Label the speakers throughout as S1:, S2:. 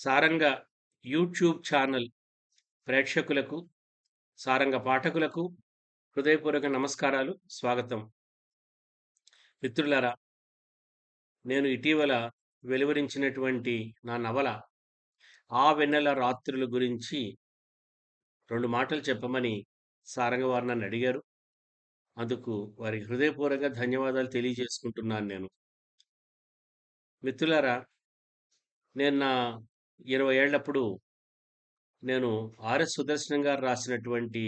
S1: Saranga YouTube channel ప్రేక్షకులకు, సారంగ పాఠకులకు హృదయపూర్వక నమస్కారాలు, స్వాగతం. మిత్రులారా, నేను ఇటీవల వెలువరించినటువంటి నా నవల 'ఆ వెన్నెల రాత్రులు' గురించి రెండు మాటలు చెప్పమని సారంగ వారు నన్నడిగారు. అందుకు వారికి హృదయపూర్వక ధన్యవాదాలు తెలియజేసుకుంటున్నాను నేను. మిత్రులారా, నేను నా ఇరవై ఏళ్ళప్పుడు నేను ఆర్ఎస్ సుదర్శనం గారు రాసినటువంటి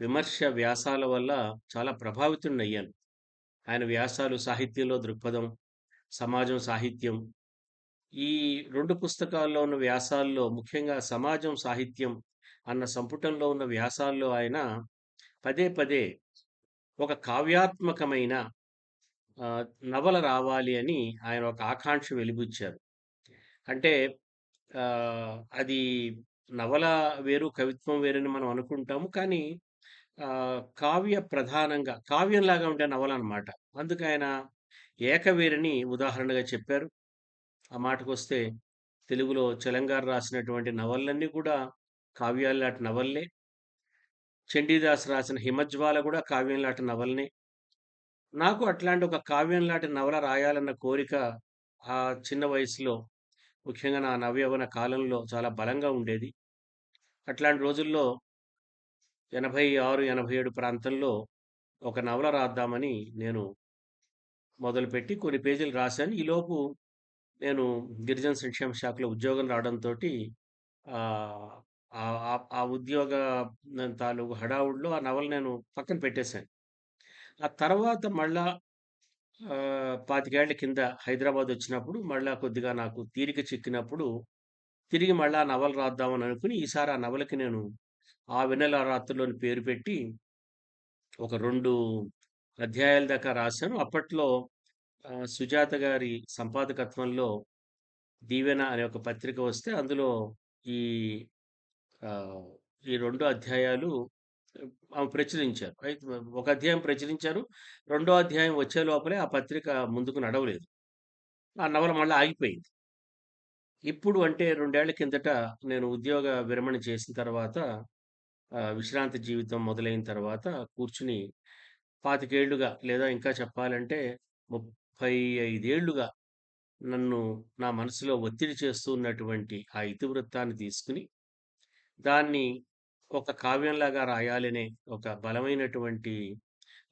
S1: విమర్శ వ్యాసాల వల్ల చాలా ప్రభావితుడినయ్యాను. ఆయన వ్యాసాలు సాహిత్యంలో దృక్పథం, సమాజం సాహిత్యం ఈ రెండు పుస్తకాల్లో ఉన్న వ్యాసాల్లో ముఖ్యంగా 'సమాజం సాహిత్యం' అన్న సంపుటంలో ఉన్న వ్యాసాల్లో ఆయన పదే పదే ఒక కావ్యాత్మకమైన నవల రావాలి అని ఆయన ఒక ఆకాంక్ష వెలిబుచ్చారు. అంటే ఆహ్, అది నవల వేరు, కవిత్వం వేరని మనం అనుకుంటాము. కానీ ఆహ్, కావ్య ప్రధానంగా కావ్యంలాగా ఉండే నవలనమాట. అందుకాయన ఏకవీరని ఉదాహరణగా చెప్పారు. ఆ మాటకొస్తే తెలుగులో చలంగారు రాసినటువంటి నవలలన్నీ కూడా కావ్యాల్లాటి నవలలే. చండీదాస్ రాసిన 'హిమజ్వాల' కూడా కావ్యంలాటి నవలనే. నాకు అట్లాంటి ఒక కావ్యంలాటి నవల రాయాలన్న కోరిక ఆ చిన్న వయసులో ముఖ్యంగా నా నవ్యవన కాలంలో చాలా బలంగా ఉండేది. అట్లాంటి రోజుల్లో 86, 87 ప్రాంతంలో ఒక నవల రాద్దామని నేను మొదలుపెట్టి కొన్ని పేజీలు రాశాను. ఈలోపు నేను గిరిజన సంక్షేమ శాఖలో ఉద్యోగం రావడంతో ఆ ఉద్యోగ తాలూకు హడావుడిలో ఆ నవల నేను పక్కన పెట్టేశాను. ఆ తర్వాత మళ్ళా పాతికేళ్ళ కింద హైదరాబాద్ వచ్చినప్పుడు మళ్ళా కొద్దిగా నాకు తీరిక చిక్కినప్పుడు తిరిగి మళ్ళా ఆ నవల రాద్దామని అనుకుని ఈసారి ఆ నవలకి నేను 'ఆ వెన్నెల రాత్రిలోని పేరు పెట్టి ఒక రెండు అధ్యాయాల దాకా రాశాను. అప్పట్లో సుజాత గారి సంపాదకత్వంలో 'దీవెన' అనే ఒక పత్రిక వస్తే అందులో ఈ ఈ రెండు అధ్యాయాలు ఆమె ప్రచురించారు. అయితే ఒక అధ్యాయం ప్రచురించారు. రెండో అధ్యాయం వచ్చే లోపలే ఆ పత్రిక ముందుకు నడవలేదు. ఆ నవల మళ్ళీ ఆగిపోయింది. ఇప్పుడు అంటే రెండేళ్ళ కిందట నేను ఉద్యోగ విరమణ చేసిన తర్వాత విశ్రాంతి జీవితం మొదలైన తర్వాత కూర్చుని పాతికేళ్ళుగా లేదా ఇంకా చెప్పాలంటే ముప్పై ఐదేళ్ళుగా నన్ను నా మనసులో ఒత్తిడి చేస్తున్నటువంటి ఆ ఇతివృత్తాన్ని తీసుకుని దాన్ని ఒక కావ్యంలాగా రాయాలనే ఒక బలమైనటువంటి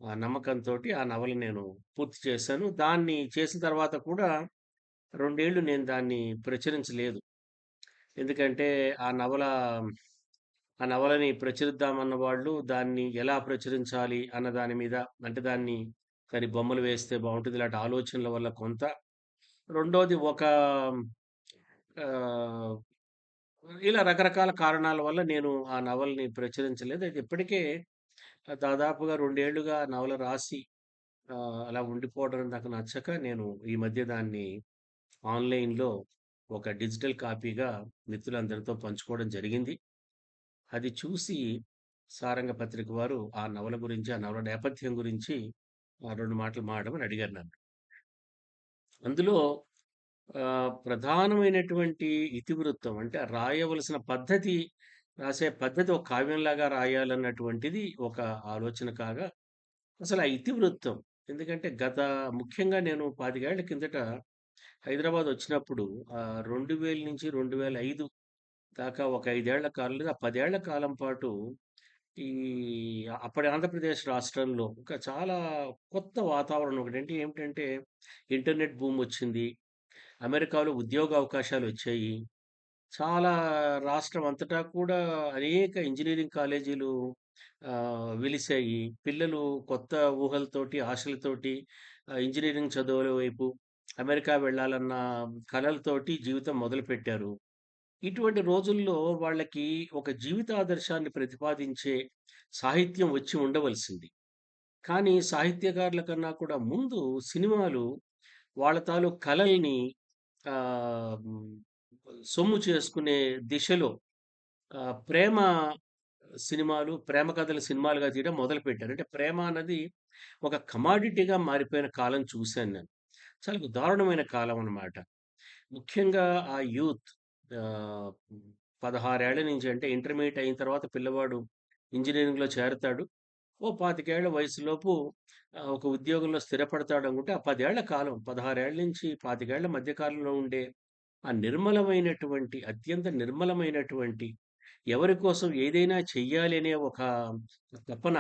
S1: నమ్మకంతో నమ్మకంతోటి ఆ నవల నేను పూర్తి చేశాను. దాన్ని చేసిన తర్వాత కూడా రెండేళ్ళు నేను దాన్ని ప్రచురించలేదు. ఎందుకంటే ఆ నవల ఆ నవలని ప్రచురిద్దామన్న వాళ్ళు దాన్ని ఎలా ప్రచురించాలి అన్న దాని మీద అంటే దాన్ని దాని బొమ్మలు వేస్తే బాగుంటుంది ఇలాంటి ఆలోచనల వల్ల కొంత. రెండోది ఒక ఇలా రకరకాల కారణాల వల్ల నేను ఆ నవలని ప్రచురించలేదు. అది ఇప్పటికే దాదాపుగా రెండేళ్ళుగా నవల రాసి అలా ఉండిపోవడం నాకు నచ్చక నేను ఈ మధ్య దాన్ని ఆన్‌లైన్‌లో ఒక డిజిటల్ కాపీగా మిత్రులందరితో పంచుకోవడం జరిగింది. అది చూసి సారంగ పత్రిక వారు ఆ నవల గురించి, ఆ నవల నేపథ్యం గురించి ఆ రెండు మాటలు మాట్లాడమని అడిగారు నన్ను. అందులో ప్రధానమైనటువంటి ఇతివృత్తం అంటే రాయవలసిన పద్ధతి, రాసే పద్ధతి ఒక కావ్యంలాగా రాయాలన్నటువంటిది ఒక ఆలోచన కాగా, అసలు ఆ ఇతివృత్తం ఎందుకంటే గత ముఖ్యంగా నేను పాతికేళ్ళ కిందట హైదరాబాద్ వచ్చినప్పుడు రెండు వేల నుంచి 2005 దాకా ఒక ఐదేళ్ళ కాలం లేదా పదేళ్ళ కాలం పాటు ఈ అప్పటి ఆంధ్రప్రదేశ్ రాష్ట్రంలో ఇంకా చాలా కొత్త వాతావరణం ఒకటంటే ఏమిటంటే ఇంటర్నెట్ భూమి వచ్చింది. అమెరికాలో ఉద్యోగ అవకాశాలు వచ్చాయి చాలా రాష్ట్రం అంతటా కూడా అనేక ఇంజినీరింగ్ కాలేజీలు ఆహ్, వెలిసాయి. పిల్లలు కొత్త ఊహలతోటి, ఆశలతోటి ఆహ్, ఇంజినీరింగ్ చదువుల వైపు అమెరికా వెళ్ళాలన్న కలలతోటి జీవితం మొదలుపెట్టారు. ఇటువంటి రోజుల్లో వాళ్ళకి ఒక జీవితాదర్శాన్ని ప్రతిపాదించే సాహిత్యం వచ్చి ఉండవలసింది. కానీ సాహిత్యకారుల కన్నా కూడా ముందు సినిమాలు వాళ్ళ తాలూకు కలల్ని ఆహ్, హ్మ్, సొమ్ము చేసుకునే దిశలో ఆహ్, ప్రేమ సినిమాలు, ప్రేమ కథలు సినిమాలుగా తీయడం మొదలుపెట్టారు. అంటే ప్రేమ అన్నది ఒక కమాడిటీగా మారిపోయిన కాలం చూశాను నేను. చాలా దారుణమైన కాలం అన్నమాట. ముఖ్యంగా ఆ యూత్ ఆహ్, 16 ఏళ్ళ నుంచి అంటే ఇంటర్మీడియేట్ అయిన తర్వాత పిల్లవాడు ఇంజినీరింగ్‌లో చేరతాడు. ఓ పాతికేళ్ళ వయసులోపు ఒక ఉద్యోగంలో స్థిరపడతాడనుకుంటే, ఆ పదేళ్ళ కాలం పదహారేళ్ళ నుంచి పాతికేళ్ళ మధ్య కాలంలో ఉండే ఆ నిర్మలమైనటువంటి, అత్యంత నిర్మలమైనటువంటి, ఎవరి కోసం ఏదైనా చెయ్యాలి అనే ఒక తపన,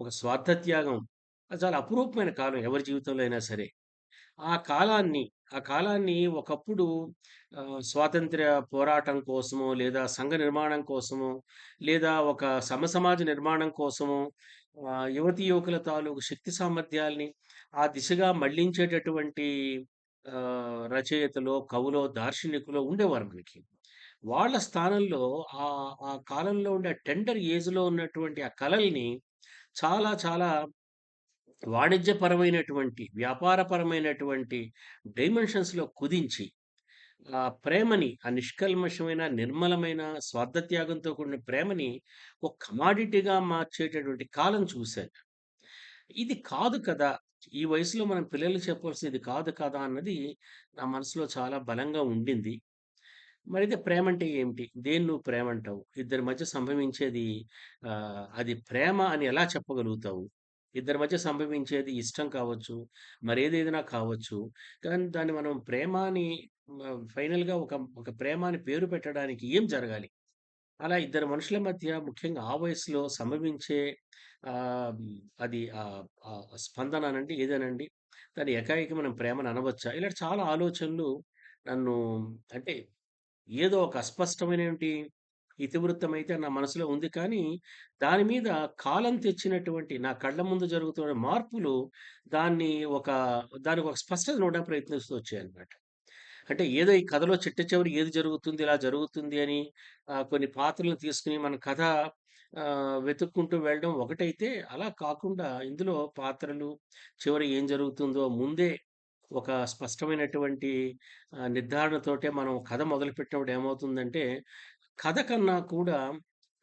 S1: ఒక స్వార్థత్యాగం అది చాలా అపురూపమైన కాలం ఎవరి జీవితంలో అయినా సరే. ఆ కాలాన్ని, ఆ కాలాన్ని ఒకప్పుడు ఆహ్, స్వాతంత్ర్య పోరాటం కోసమో, లేదా సంఘ నిర్మాణం కోసమో, లేదా ఒక సమసమాజ నిర్మాణం కోసమో యువతి యువకుల తాలూకు శక్తి సామర్థ్యాల్ని ఆ దిశగా మళ్ళించేటటువంటి రచయితలో, కవులో, దార్శనికులో ఉండేవారు మనకి. వాళ్ళ స్థానంలో ఆ ఆ కాలంలో ఉండే టెండర్ ఏజ్‌లో ఉన్నటువంటి ఆ కళల్ని చాలా చాలా వాణిజ్యపరమైనటువంటి, వ్యాపారపరమైనటువంటి డైమెన్షన్స్‌లో కుదించి, ఆ ప్రేమని, ఆ నిష్కల్మషమైన, నిర్మలమైన, స్వార్థత్యాగంతో కూడిన ప్రేమని ఒక కమాడిటీగా మార్చేటటువంటి కాలం చూశాను. ఇది కాదు కదా! ఈ వయసులో మనం పిల్లలు చెప్పాల్సింది ఇది కాదు కదా! అన్నది నా మనసులో చాలా బలంగా ఉండింది. మరి ప్రేమ అంటే ఏమిటి? దేన్ని నువ్వు ప్రేమ అంటావు ఇద్దరి మధ్య సంభవించేది అది ప్రేమ అని ఎలా చెప్పగలుగుతావు? ఇద్దరి మధ్య సంభవించేది ఇష్టం కావచ్చు, మరేదేదైనా కావచ్చు. కానీ దాన్ని మనం ప్రేమాని ఫైనల్‌గా ఒక ఒక ప్రేమని పేరు పెట్టడానికి ఏం జరగాలి? అలా ఇద్దరు మనుషుల మధ్య ముఖ్యంగా ఆ వయసులో సంభవించే అది స్పందన అనండి, ఏదేనండి, దాన్ని ఏకాయికి మనం ప్రేమని అనవచ్చా? ఇలాంటి చాలా ఆలోచనలు నన్ను అంటే ఏదో ఒక అస్పష్టమైనటువంటి ఇతివృత్తం అయితే నా మనసులో ఉంది. కానీ దాని మీద కాలం తెచ్చినటువంటి నా కళ్ళ ముందు జరుగుతున్న మార్పులు దాన్ని ఒక దానికి ఒక స్పష్టత ఇవ్వడానికి ప్రయత్నిస్తూ వచ్చాయన్నమాట. అంటే ఏదో ఈ కథలో చిట్ట చివరి ఏది జరుగుతుంది, ఇలా జరుగుతుంది అని కొన్ని పాత్రలను తీసుకొని మన కథ వెతుక్కుంటూ వెళ్ళడం ఒకటైతే, అలా కాకుండా ఇందులో పాత్రలు చివరి ఏం జరుగుతుందో ముందే ఒక స్పష్టమైనటువంటి నిర్ధారణతోటే మనం కథ మొదలుపెట్టినప్పుడు ఏమవుతుందంటే, కథ కన్నా కూడా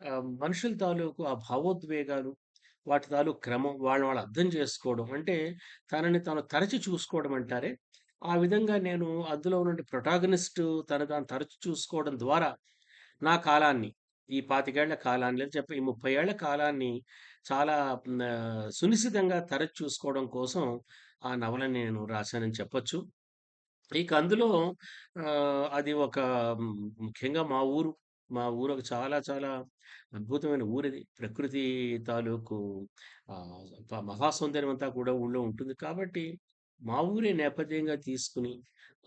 S1: ఆహ్, మనుషుల తాలూకు ఆ భావోద్వేగాలు, వాటి తాలూకు క్రమం, వాళ్ళని వాళ్ళు అర్థం చేసుకోవడం, అంటే తనని తాను తరచి చూసుకోవడం అంటారే, ఆ విధంగా నేను అందులో ఉన్న ప్రొటాగనిస్ట్ తను తాను తరచి చూసుకోవడం ద్వారా, నా కాలాన్ని, ఈ పాతికేళ్ళ కాలాన్ని లేదా చెప్పి ఈ 30 ఏళ్ళ కాలాన్ని చాలా ఆహ్, సునిశితంగా తరచి చూసుకోవడం కోసం ఆ నవలని నేను రాశానని చెప్పొచ్చు. ఇక అందులో అది ఒక ముఖ్యంగా మా ఊరు. మా ఊరు ఒక చాలా చాలా అద్భుతమైన ఊరిది. ప్రకృతి తాలూకు మహాసౌందర్యం మహా సౌందర్యం అంతా కూడా ఊళ్ళో ఉంటుంది. కాబట్టి మా ఊరే నేపథ్యంగా తీసుకుని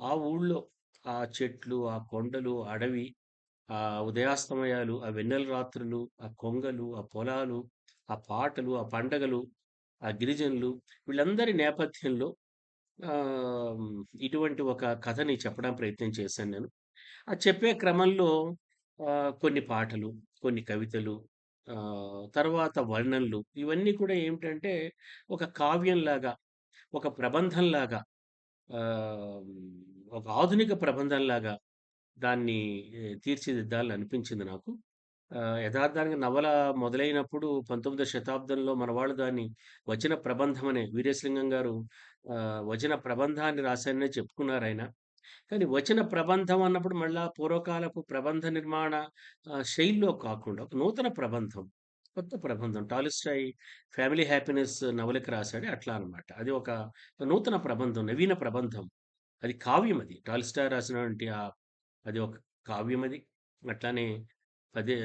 S1: ఆ ఊళ్ళో ఆ చెట్లు, ఆ కొండలు, అడవి, ఆ ఉదయాస్తమయాలు, ఆ వెన్నెల రాత్రులు, ఆ కొంగలు, ఆ పొలాలు, ఆ పాటలు, ఆ పండగలు, ఆ గిరిజనులు వీళ్ళందరి నేపథ్యంలో ఇటువంటి ఒక కథని చెప్పడానికి ప్రయత్నం చేశాను నేను. ఆ చెప్పే క్రమంలో కొన్ని పాటలు, కొన్ని కవితలు, ఆహ్, తర్వాత వర్ణనలు ఇవన్నీ కూడా ఏమిటంటే, ఒక కావ్యంలాగా, ఒక ప్రబంధంలాగా ఆహ్, ఒక ఆధునిక ప్రబంధంలాగా దాన్ని తీర్చిదిద్దాలని అనిపించింది నాకు. ఆహ్, యథార్థానికి నవల మొదలైనప్పుడు 19వ శతాబ్దంలో మన వాళ్ళు దాన్ని వచన ప్రబంధం అనే వీరేశలింగం గారు ఆహ్, వచన ప్రబంధాన్ని రాశారనే చెప్పుకున్నారాయన. కానీ వచన ప్రబంధం అన్నప్పుడు మళ్ళా పూర్వకాలపు ప్రబంధ నిర్మాణ శైలిలో కాకుండా ఒక నూతన ప్రబంధం, కొత్త ప్రబంధం. టాలిస్టాయ్ 'ఫ్యామిలీ హ్యాపీనెస్' నవలకి రాశాడు అట్లా అన్నమాట. అది ఒక నూతన ప్రబంధం, నవీన ప్రబంధం. అది కావ్యం అది. టాలిస్టాయ్ రాసినటువంటి ఆ అది ఒక కావ్యం అది. అట్లానే అదే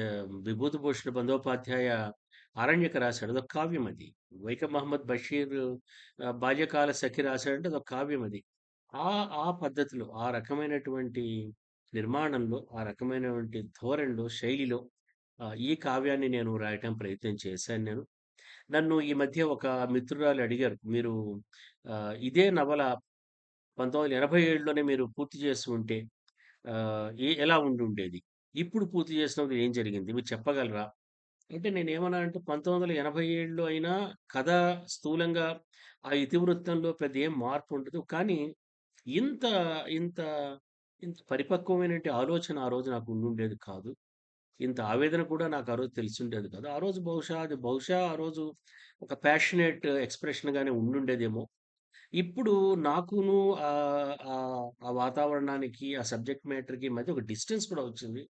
S1: విభూతిభూషణ బందోపాధ్యాయ అరణ్యక రాశాడు అదొక కావ్యం అది. వైకం మహమ్మద్ బషీర్ 'బాల్యకాల సఖి' రాశాడంటే అదొక కావ్యం అది. ఆ ఆ పద్ధతిలో, ఆ రకమైనటువంటి నిర్మాణంలో, ఆ రకమైనటువంటి ధోరణిలో, శైలిలో ఆహ్, ఈ కావ్యాన్ని నేను రాయటం ప్రయత్నం చేశాను నేను. నన్ను ఈ మధ్య ఒక మిత్రురాలు అడిగారు. మీరు ఆహ్, ఇదే నవల 1987లోనే మీరు పూర్తి చేసి ఉంటే ఆహ్, ఎ ఎలా ఉండుండేది? ఇప్పుడు పూర్తి చేసినప్పుడు ఏం జరిగింది? మీరు చెప్పగలరా? అంటే నేనేమన్నానంటే 1987లో అయినా కథ స్థూలంగా ఆ ఇతివృత్తంలో పెద్ద ఏం మార్పు ఉండదు. కానీ ఇంత ఇంత ఇంత పరిపక్వమైనటి ఆలోచన ఆ రోజు నాకు ఉండుండేది కాదు. ఇంత ఆవేదన కూడా నాకు ఆ రోజు తెలిసిండేది కాదు. ఆ రోజు బహుశా అది బహుశా ఆ రోజు ఒక ప్యాషనేట్ ఎక్స్‌ప్రెషన్‌గానే ఉండుండేదేమో. ఇప్పుడు నాకును ఆ వాతావరణానికి, ఆ సబ్జెక్ట్ మ్యాటర్‌కి మధ్య ఒక డిస్టెన్స్ కూడా వచ్చింది.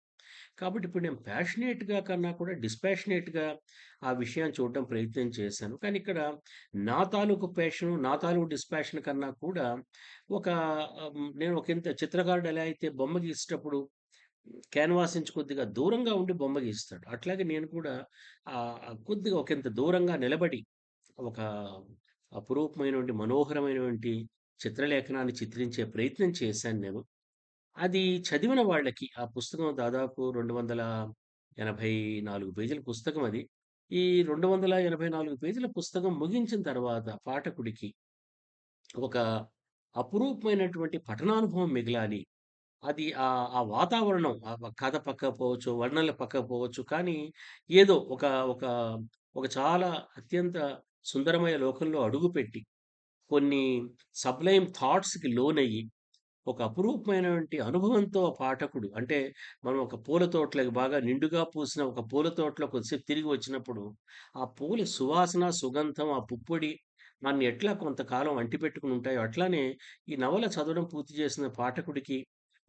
S1: కాబట్టి ఇప్పుడు నేను ప్యాషనేట్‌గా కన్నా కూడా డిస్పాషనేట్‌గా ఆ విషయాన్ని చూడడం ప్రయత్నం చేశాను. కానీ ఇక్కడ నా తాలూకు ప్యాషను, నా తాలూకు డిస్పాషన్ కన్నా కూడా ఒక నేను ఒక నేను చిత్రకారుడు ఎలా అయితే బొమ్మ గీసేటప్పుడు క్యాన్వాస్ నుంచి కొద్దిగా దూరంగా ఉండి బొమ్మ గీస్తాడు. అట్లాగే నేను కూడా కొద్దిగా ఒకంత దూరంగా నిలబడి ఒక అపురూపమైనటువంటి, మనోహరమైనటువంటి చిత్రలేఖనాన్ని చిత్రించే ప్రయత్నం చేశాను నేను. అది చదివిన వాళ్ళకి ఆ పుస్తకం దాదాపు 284 పేజీల పుస్తకం అది. ఈ 284 పేజీల పుస్తకం ముగించిన తర్వాత పాఠకుడికి ఒక అపురూపమైనటువంటి పఠనానుభవం మిగలాలి. అది ఆహ్, ఆ వాతావరణం ఆహ్, కథ పక్కపోవచ్చు వర్ణనలు పక్కకు పోవచ్చు. కానీ ఏదో ఒక ఒక ఒక చాలా అత్యంత సుందరమైన లోకంలో అడుగుపెట్టి, కొన్ని సబ్లైమ్ థాట్స్‌కి లోనయ్యి, ఒక అపురూపమైనటువంటి అనుభవంతో పాఠకుడు అంటే మనం ఒక పూల తోటలకు బాగా నిండుగా పూసిన ఒక పూల తోటలో కొద్దిసేపు తిరిగి వచ్చినప్పుడు, ఆ పూల సువాసన, సుగంధం, ఆ పుప్పొడి దాన్ని ఎట్లా కొంతకాలం అంటిపెట్టుకుని ఉంటాయో, అట్లానే ఈ నవల చదవడం పూర్తి చేసిన పాఠకుడికి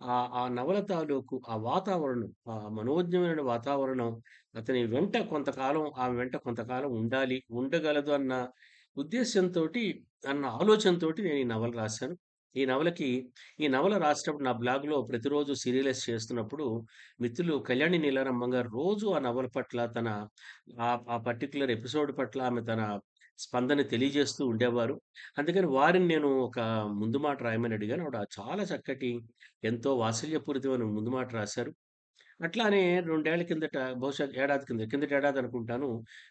S1: ఆ ఆ నవల తాలూకు ఆ వాతావరణం, ఆ మనోజ్ఞమైన వాతావరణం అతని వెంట కొంతకాలం ఆమె వెంట కొంతకాలం ఉండాలి, ఉండగలదు అన్న ఉద్దేశంతో అన్న ఆలోచనతోటి నేను ఈ నవల రాశాను. ఈ నవలకి ఈ నవల రాసినప్పుడు నా బ్లాగ్‌లో ప్రతిరోజు సీరియలైజ్ చేస్తున్నప్పుడు మిత్రులు కళ్యాణి నీలారమ్మ గారు రోజు ఆ నవల పట్ల తన ఆ పర్టికులర్ ఎపిసోడ్ పట్ల ఆమె తన స్పందన తెలియజేస్తూ ఉండేవారు. అందుకని వారిని నేను ఒక ముందు మాట రాయమని అడిగాను. ఆవిడ చాలా చక్కటి, ఎంతో వాత్సల్యపూరితమైన ముందు మాట రాశారు. అట్లానే రెండేళ్ళ కిందట బహుశా ఏడాది కింద కిందట, ఏడాది అనుకుంటాను.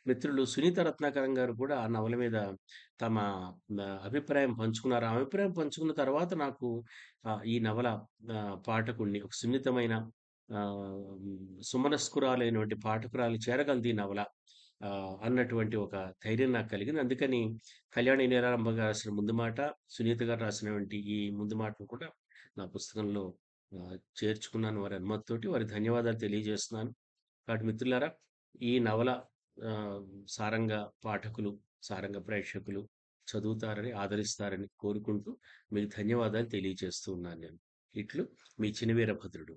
S1: మిత్రులు సునీత రత్నాకరం గారు కూడా ఆ నవల మీద తమ అభిప్రాయం పంచుకున్నారు. ఆ అభిప్రాయం పంచుకున్న తర్వాత నాకు ఈ నవల పాఠకుణ్ణి పాఠకుడిని ఒక సున్నితమైన సుమనస్కురాలైనటువంటి పాఠకురాలు చేరగలదు ఈ నవల. అన్నటువంటి ఒక ధైర్యం నాకు కలిగింది. అందుకని కళ్యాణి నీలారమ్మ గారు రాసిన ముందు మాట, సునీత గారు రాసినటువంటి ఈ ముందు మాటను కూడా నా పుస్తకంలో ఆహ్, చేర్చుకున్నాను వారి అనుమతితోటి. వారికి ధన్యవాదాలు తెలియజేస్తున్నాను. కాబట్టి మిత్రులారా, ఈ నవల ఆహ్, పాఠకులు, సారంగ ప్రేక్షకులు చదువుతారని, ఆదరిస్తారని కోరుకుంటూ మీకు ధన్యవాదాలు తెలియజేస్తూ ఉన్నాను నేను. ఇట్లు మీ చినవీరభద్రుడు.